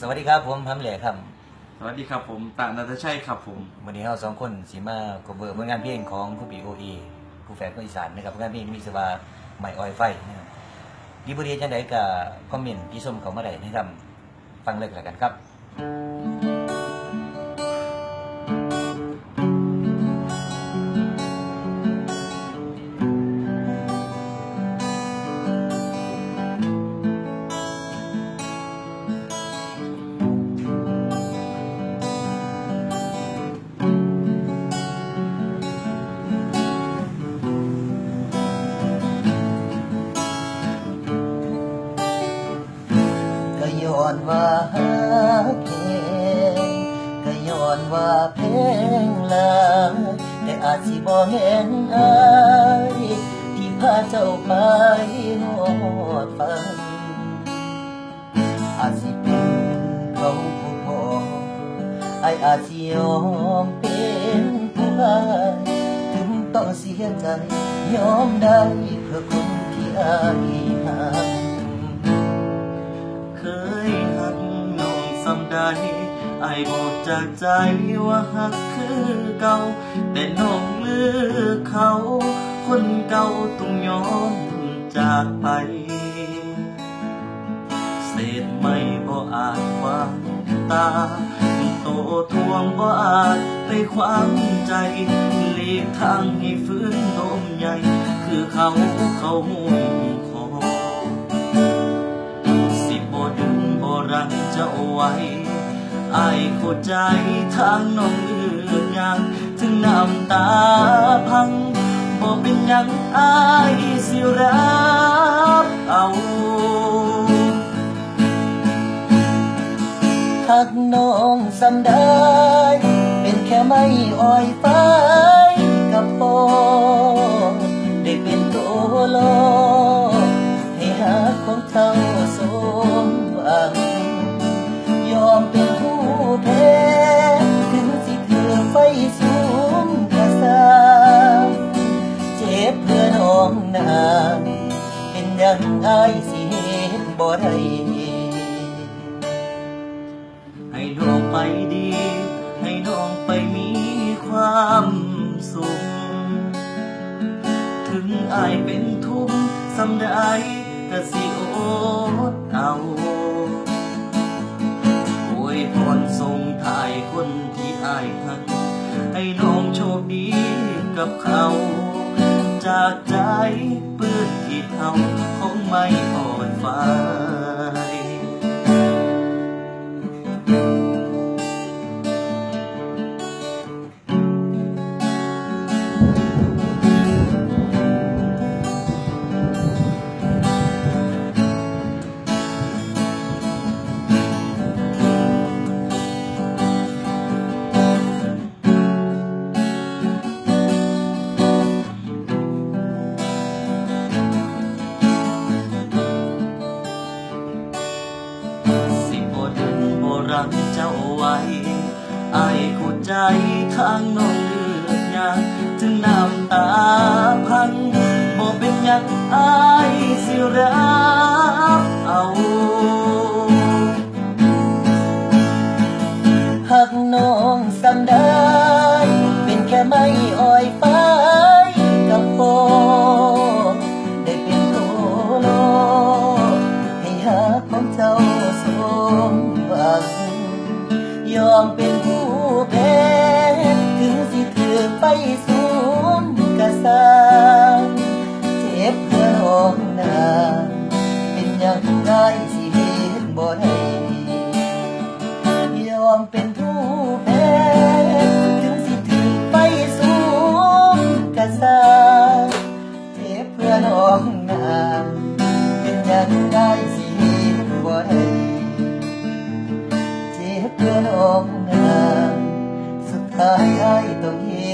สวัสดีครับผมพัมเหล่ครับสวัสดีครับผมตานัทชัยครับผม วันนี้เราสองคนสีมาคเวอร์ผลงานเพลงของผู้ปีโอเอผู้แฝดคนอีสานนะครับผลงานเพลงนี้มีชื่อว่าใหม่ออยไฟนะครับดีบุรีจังไดกับคอมเมนต์ที่ชมเขามาได้นะครับ ฟังเลยกันแล้วกันครับ ย้อนว่าฮักเพลงก็ย้อนว่าเพลงลาแต่อาจสิบ่เห็นอายที่พาเจ้าไปหอดฟังอาจสิเป็นเขาผู้พอไออาจสิยอมเป็นผู้ลายถึงต้องเสียใจยอมได้เพื่อคนที่อาย ใดไอ้บอกจากใจว่าหักคือเก่า แต่น้องลือเขา คนเก่าต้องยอมจากไป เศษไม่บ่อาจวางตาโตทวงบ่อาจไปความใจหลีกทางให้ฟื้นลมใหญ่ คือเขาเขาห่วงคอสิบ่ดึงบ่รังเจ้าไว้ อายเข้าใจทางน้องเลือนยางถึงน้ำตาพังบ่เป็นยังอายสิรับเอาหักน้องสำได้เป็นแค่ไม่อ่อยไฟกับพ่อได้เป็นตัวลกให้หักของเจ้า เพื่องนางเป็นยังไอายสิเห็นบ่ได้ให้น้องไปดี ให้น้องไปมีความสุข ถึงอายเป็นทุกข์สำได้ก็สิโอดเอาอวยพรส่งถ่ายคนที่อายหักให้น้องโชคดีกับเขา จากใจปื้นที่เท่าคงไม่อ่อนฟ้า เจ้าไว้ไอ้เข้าใจทางน้องเลือกยากถึงน้ำตาพังบ่เป็นหยังอายสิรับเอาหักน้องสำเด้อ มเป็นผู้แพ้ถึงสิถือไปสูงกระสางเจ็บเพื่อองนา งาม สุดท้ายไอ้ต้องเหี